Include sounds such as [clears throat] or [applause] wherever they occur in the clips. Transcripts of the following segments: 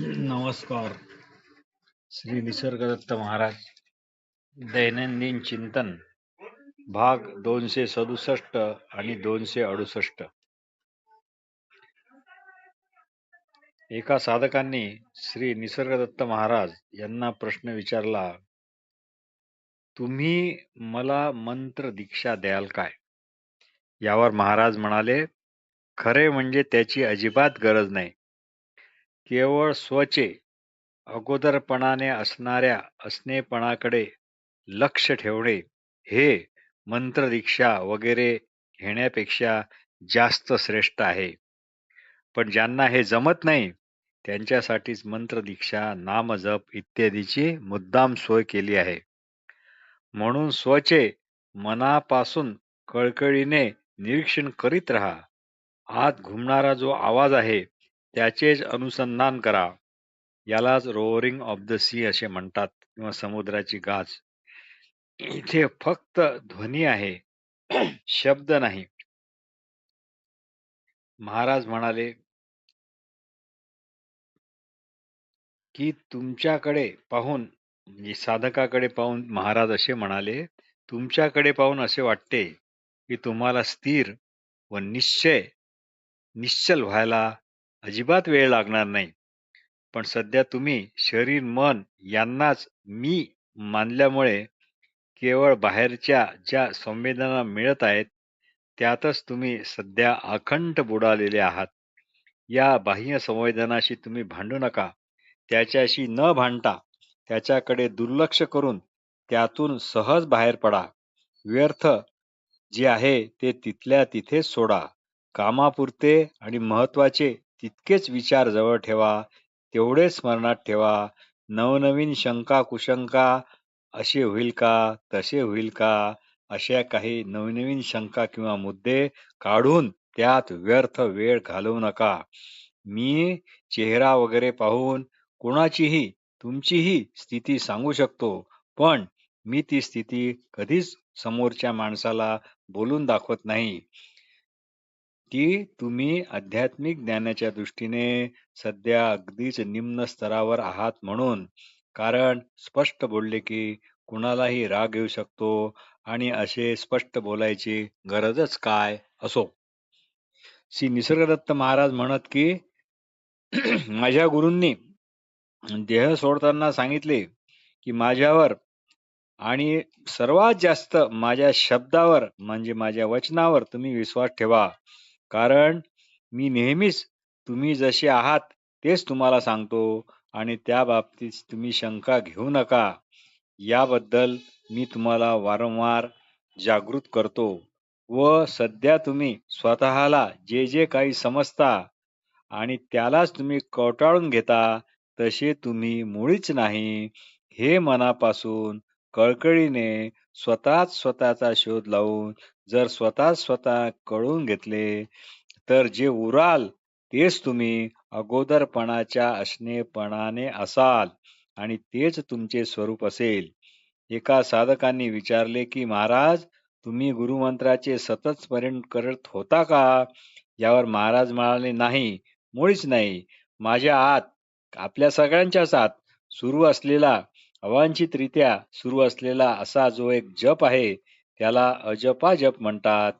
नमस्कार. श्री निसर्गदत्त महाराज. दैनंदिन चिंतन. भाग दोनशे सदुसष्ट आणि दोनशे अडुसष्ट. एका साधकांनी श्री निसर्गदत्त महाराज यांना प्रश्न विचारला तुम्ही मला मंत्र दीक्षा द्याल काय? यावर महाराज म्हणाले खरे म्हणजे त्याची अजिबात गरज नाही. केवळ स्वचे अगोदरपणाने असणाऱ्या असणेपणाकडे लक्ष ठेवणे हे मंत्रदीक्षा वगैरे घेण्यापेक्षा जास्त श्रेष्ठ आहे. पण ज्यांना हे जमत नाही त्यांच्यासाठीच मंत्रदीक्षा नामजप इत्यादीची मुद्दाम सोय केली आहे. म्हणून स्वचे मनापासून कळकळीने निरीक्षण करीत रहा. आत घुमणारा जो आवाज आहे त्याचेच अनुसंधान करा. यालाच रोअरिंग ऑफ द सी असे म्हणतात किंवा समुद्राची गाज. इथे फक्त ध्वनी आहे शब्द नाही. महाराज म्हणाले की तुमच्याकडे पाहून म्हणजे साधकाकडे पाहून महाराज असे म्हणाले तुमच्याकडे पाहून असे वाटते की तुम्हाला स्थिर व निश्चय निश्चल व्हायला अजिबात वेळ लागणार नाही. पण सध्या तुम्ही शरीर मन यांनाच मी मानल्यामुळे केवळ बाहेरच्या ज्या संवेदना मिळत आहेत त्यातच तुम्ही सध्या अखंड बुडालेले आहात. या बाह्य संवेदनाशी तुम्ही भांडू नका. त्याच्याशी न भांडता त्याच्याकडे दुर्लक्ष करून त्यातून सहज बाहेर पडा. व्यर्थ जे आहे ते तिथल्या तिथेच सोडा. कामापुरते आणि महत्त्वाचे तितकेच विचार जवळ ठेवा तेवढे स्मरणात ठेवा. नवनवीन शंका कुशंका असे होईल का तसे होईल का अशा काही नवनवीन शंका किंवा मुद्दे काढून त्यात व्यर्थ वेळ घालवू नका. मी चेहरा वगैरे पाहून कोणाचीही तुमचीही स्थिती सांगू शकतो पण मी ती स्थिती कधीच समोरच्या माणसाला बोलून दाखवत नाही. की तुम्ही आध्यात्मिक ज्ञानाच्या दृष्टीने सध्या अगदीच निम्न स्तरावर आहात म्हणून. कारण स्पष्ट बोलले की कुणालाही राग येऊ शकतो आणि असे स्पष्ट बोलायची गरजच काय असो. श्री निसर्गदत्त महाराज म्हणत की [clears throat] माझ्या गुरूंनी देह सोडताना सांगितले की माझ्यावर आणि सर्वात जास्त माझ्या शब्दावर म्हणजे माझ्या वचनावर तुम्ही विश्वास ठेवा. कारण मी नेहमीच तुम्ही जसे आहात तेच तुम्हाला सांगतो आणि त्या बाबतीत तुम्ही शंका घेऊ नका. याबद्दल मी तुम्हाला वारंवार जागृत करतो व सध्या तुम्ही स्वतःला जे जे काही समजता आणि त्यालाच तुम्ही कवटाळून घेता तसे तुम्ही मुळीच नाही हे मनापासून कळकळीने स्वतःच स्वतःचा शोध लावून जर स्वतः स्वतः कळून घेतले तर जे उराल तेच तुम्ही अगोदरपणाच्या असणेपणाने असाल आणि तेच तुमचे स्वरूप असेल. एका साधकांनी विचारले की महाराज तुम्ही गुरुमंत्राचे सतत स्मरण करत होता का? यावर महाराज म्हणाले नाही मुळीच नाही. माझ्या आत आपल्या सगळ्यांच्याच आत सुरू असलेला अवांछितरित्या सुरू असलेला असा जो एक जप आहे त्याला अजपा जप म्हणतात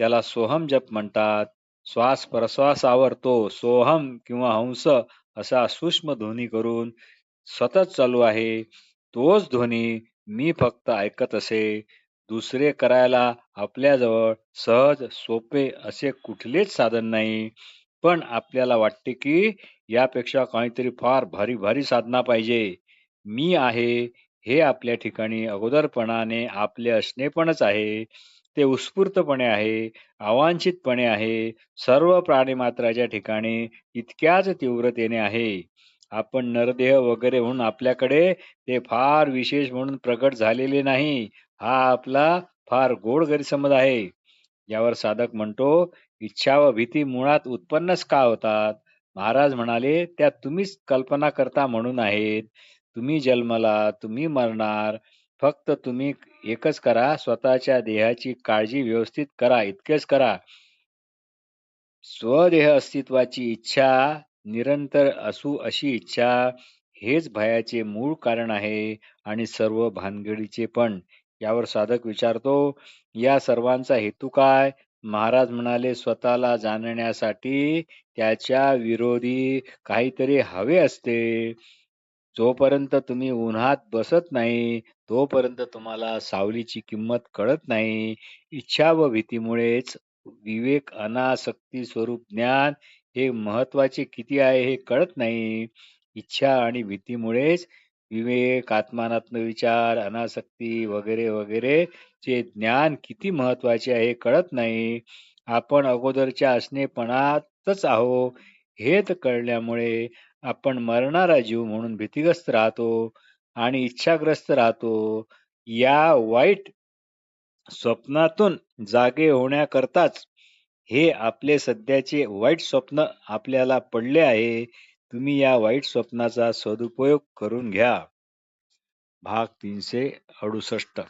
त्याला सोहम जप म्हणतात. श्वास प्रश्वासावर तो सोहम किंवा हंस असा सूक्ष्म ध्वनी करून सतत चालू आहे. तोच ध्वनी मी फक्त ऐकत असे. दुसरे करायला आपल्याजवळ सहज सोपे असे कुठलेच साधन नाही. पण आपल्याला वाटते की यापेक्षा काहीतरी फार भारी भारी साधना पाहिजे. मी आहे हे आपल्या ठिकाणी अगोदरपणाने आपले असणेपणच आहे. ते उत्स्फूर्तपणे आहे अवांछितपणे आहे. सर्व प्राणीमात्राच्या ठिकाणी इतक्याच तीव्रतेने आहे. आपण नरदेह वगैरे म्हणून आपल्याकडे ते फार विशेष म्हणून प्रकट झालेले नाही. हा आपला फार गोड गैरसमज आहे. यावर साधक म्हणतो इच्छा व भीती मुळात उत्पन्नच का होतात? महाराज म्हणाले त्या तुम्हीच कल्पना करता म्हणून आहेत. तुम्ही जन्मला तुम्ही मरणार फक्त तुम्ही एकच करा स्वतःच्या देहाची काळजी व्यवस्थित करा इतकेच करा. स्वदेह अस्तित्वाची इच्छा निरंतर असू अशी इच्छा हेच भयाचे मूळ कारण आहे आणि सर्व भानगडीचे पण. यावर साधक विचारतो या सर्वांचा हेतू काय? महाराज म्हणाले स्वतःला जाणण्यासाठी त्याच्या विरोधी काहीतरी हवे असते. जोपर्यंत तुम्ही उन्हात बसत नाही तोपर्यंत तुम्हाला सावलीची किंमत कळत नाही. इच्छा व भीतीमुळेच विवेक अनासक्ती स्वरूप ज्ञान हे महत्त्वाचे किती आहे हे कळत नाही. इच्छा आणि भीतीमुळेच विवेक आत्मानात्म विचार अनासक्ती वगैरे वगैरे चे ज्ञान किती महत्त्वाचे आहे कळत नाही. आपण अगोदरच्या असणेपणातच आहो हे कळल्यामुळे आपण मरणारा जीव म्हणून भीतीग्रस्त राहतो आणि इच्छाग्रस्त राहतो या वाईट स्वप्नातून जागे होण्याकरताच हे आपले सध्याचे वाईट स्वप्न आपल्याला पडले आहे तुम्ही या वाईट स्वप्नाचा सदुपयोग करून घ्या. भाग तीनशे अडुसष्ट.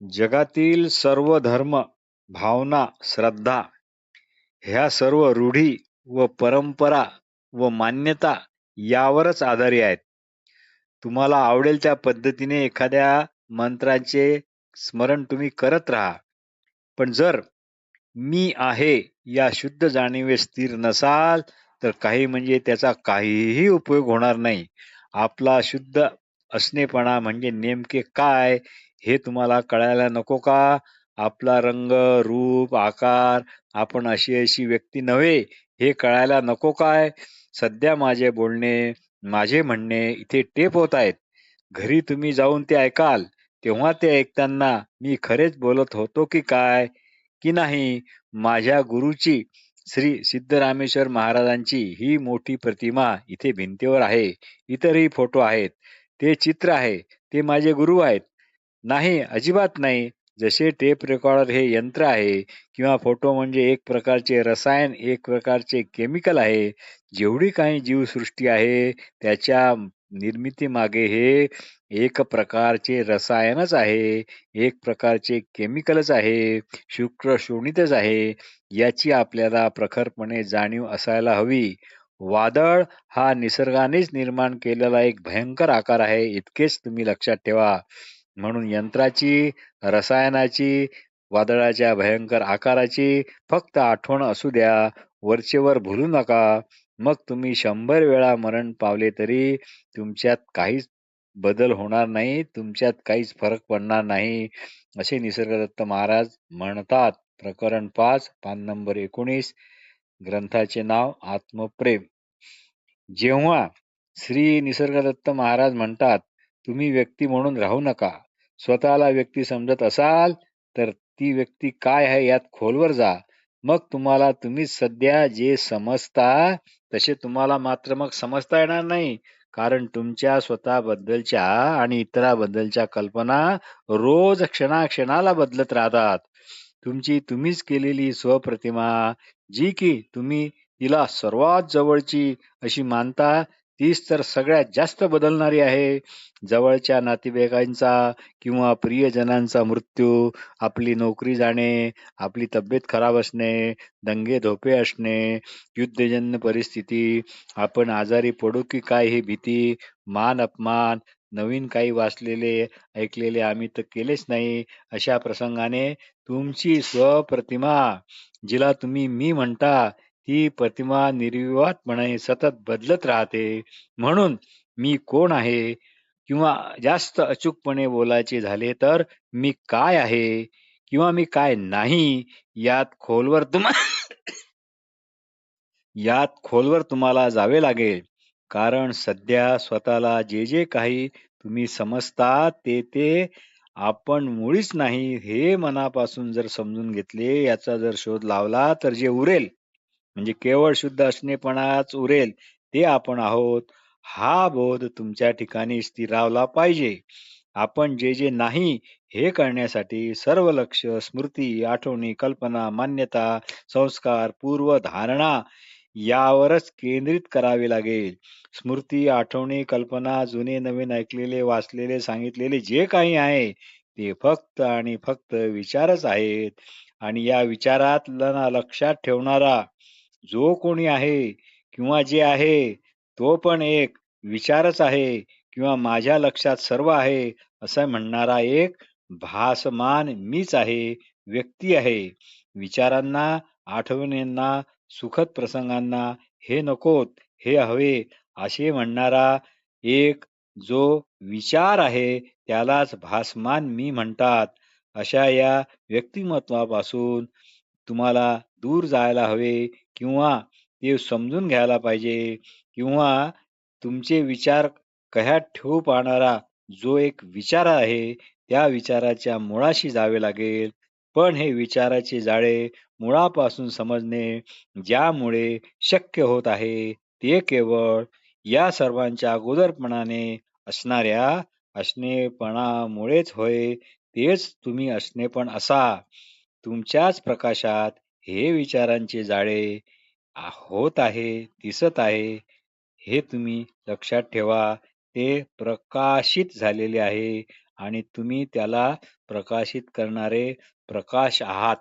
जगातील सर्व धर्म भावना श्रद्धा ह्या सर्व रूढी व परंपरा व मान्यता यावरच आधारी आहेत. तुम्हाला आवडेल त्या पद्धतीने एखाद्या मंत्राचे स्मरण तुम्ही करत राहा. पण जर मी आहे या शुद्ध जाणीवे स्थिर नसाल तर काही म्हणजे त्याचा काहीही उपयोग होणार नाही. आपला शुद्ध असणेपणा म्हणजे नेमके काय हे तुम्हाला कळायला नको का? आपला रंग रूप आकार आपण अशी अशी व्यक्ती नव्हे हे कळायला नको काय? सध्या माझे बोलणे माझे म्हणणे इथे टेप होत आहेत. घरी तुम्ही जाऊन ते ऐकाल. तेव्हा ते ऐकताना मी खरेच बोलत होतो की काय? की नाही? माझ्या गुरुची श्री सिद्धरामेश्वर महाराजांची ही मोठी प्रतिमा इथे भिंतीवर आहे. इतरही फोटो आहेत. ते चित्र आहे. ते माझे गुरु आहेत. नाही अजिबात नाही. जसे टेप रेकॉर्डर हे यंत्र आहे किंवा फोटो म्हणजे एक प्रकारचे रसायन एक प्रकारचे केमिकल आहे जेवढी काही जीवसृष्टी आहे त्याच्या निर्मिती मागे हे एक प्रकारचे रसायनच आहे एक प्रकारचे केमिकलच आहे शुक्र शोणितच आहे याची आपल्याला प्रखरपणे जाणीव असायला हवी. वादळ हा निसर्गानेच निर्माण केलेला एक भयंकर आकार आहे इतकेच तुम्ही लक्षात ठेवा. म्हणून यंत्राची रसायनाची वादळाच्या भयंकर आकाराची फक्त आठवण असू द्या वरचेवर भुलू नका. मग तुम्ही शंभर वेळा मरण पावले तरी तुमच्यात काहीच बदल होणार नाही तुमच्यात काहीच फरक पडणार नाही असे निसर्गदत्त महाराज म्हणतात. प्रकरण पाच पान नंबर एकोणीस ग्रंथाचे नाव आत्मप्रेम. जेव्हा श्री निसर्गदत्त महाराज म्हणतात तुम्ही व्यक्ती म्हणून राहू नका स्वतःला व्यक्ती समजत असाल तर ती व्यक्ती काय आहे यात खोलवर जा. मग तुम्हाला तुम्ही सध्या जे समजता तसे तुम्हाला मात्र मग समजता येणार नाही. कारण तुमच्या स्वतःबद्दलच्या आणि इतराबद्दलच्या कल्पना रोज क्षणाक्षणाला बदलत राहतात. तुमची तुम्हीच केलेली स्वप्रतिमा जी की तुम्ही तिला सर्वात जवळची अशी मानता तीच तर सगळ्यात जास्त बदलणारी आहे. जवळच्या नातेवाईकांचा किंवा प्रियजनांचा मृत्यू आपली नोकरी जाणे आपली तब्येत खराब असणे दंगे धोपे असणे युद्धजन्य परिस्थिती आपण आजारी पडू की काय ही भीती मान अपमान नवीन काही वाचलेले ऐकलेले आम्ही तर केलेच नाही. अशा प्रसंगाने तुमची स्वप्रतिमा जिला तुम्ही मी म्हणता ती प्रतिमा निर्विवादपणे सतत बदलत राहते. म्हणून मी कोण आहे किंवा जास्त अचूकपणे बोलायचे झाले तर मी काय आहे किंवा मी काय नाही यात खोलवर तुम्हा यात खोलवर तुम्हाला जावे लागेल. कारण सध्या स्वतःला जे जे काही तुम्ही समजता ते ते आपण मुळीच नाही हे मनापासून जर समजून घेतले याचा जर शोध लावला तर जे उरेल म्हणजे केवळ शुद्ध असणेपणाच उरेल ते आपण आहोत हा बोध तुमच्या ठिकाणी स्थिरावला पाहिजे. आपण जे जे नाही हे करण्यासाठी सर्व लक्ष स्मृती आठवणी कल्पना मान्यता संस्कार पूर्व धारणा यावरच केंद्रित करावे लागेल. स्मृती आठवणी कल्पना जुने नवीन ऐकलेले वाचलेले सांगितलेले जे काही आहे ते फक्त आणि फक्त विचारच आहेत. आणि या विचारात लक्षात ठेवणारा जो कोणी आहे किंवा जे आहे तो पण एक विचारच आहे किंवा माझ्या लक्षात सर्व आहे असं म्हणणारा एक भासमान मीच आहे व्यक्ती आहे. विचारांना आठवणींना सुखद प्रसंगांना हे नकोत हे हवे असे म्हणणारा एक जो विचार आहे त्यालाच भासमान मी म्हणतात. अशा या व्यक्तिमत्वापासून तुम्हाला दूर जायला हवे किंवा ते समजून घ्यायला पाहिजे किंवा तुमचे विचार कह्यात ठेवू पाहणारा जो एक विचार आहे त्या विचाराच्या मुळाशी जावे लागेल. पण हे विचाराचे जाळे मुळापासून समजणे ज्यामुळे शक्य होत आहे ते केवळ या सर्वांच्या अगोदरपणाने असणाऱ्या असणेपणामुळेच होय तेच तुम्ही असणे पण असा. तुमच्याच प्रकाशात हे विचारांचे जाळे होत आहे दिसत आहे. हे तुम्ही लक्षात ठेवा ते प्रकाशित झालेले आहे आणि तुम्ही त्याला प्रकाशित करणारे प्रकाश आहात.